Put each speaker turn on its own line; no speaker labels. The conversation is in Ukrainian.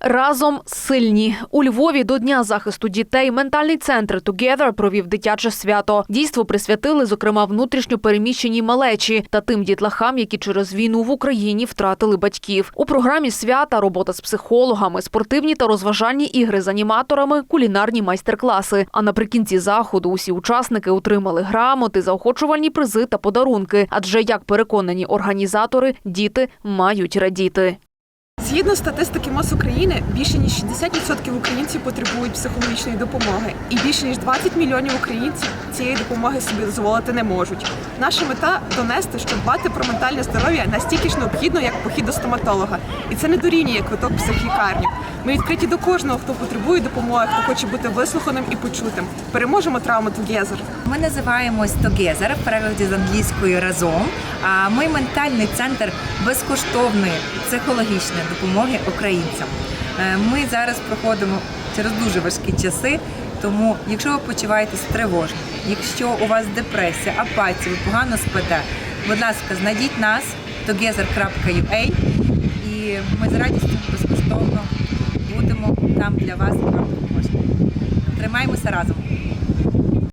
Разом сильні у Львові до Дня захисту дітей ментальний центр Together провів дитяче свято. Дійство присвятили, зокрема, внутрішньо переміщеній малечі та тим дітлахам, які через війну в Україні втратили батьків. У програмі свята робота з психологами, спортивні та розважальні ігри з аніматорами, кулінарні майстер-класи. А наприкінці заходу усі учасники отримали грамоти, заохочувальні призи та подарунки. Адже як переконані організатори, діти мають радіти.
Згідно статистики МОЗ України, більше ніж 60% українців потребують психологічної допомоги, і більше ніж 20 мільйонів українців цієї допомоги собі дозволити не можуть. Наша мета донести, що дбати про ментальне здоров'я настільки ж необхідно, як похід до стоматолога, і це не дорівнює квиток психлікарню. Ми відкриті до кожного, хто потребує допомоги, хто хоче бути вислуханим і почутим. Переможемо травму Together!
Ми називаємось Together, в перекладі з англійської разом. А ми ментальний центр безкоштовної психологічної допомоги українцям. Е, Ми зараз проходимо через дуже важкі часи. Тому, якщо ви почуваєтесь тривожно, якщо у вас депресія, апатія, ви погано спите, будь ласка, знайдіть нас together.ua і ми з радістю безкоштовно будемо там для вас вам допоможемо. Тримаємося разом.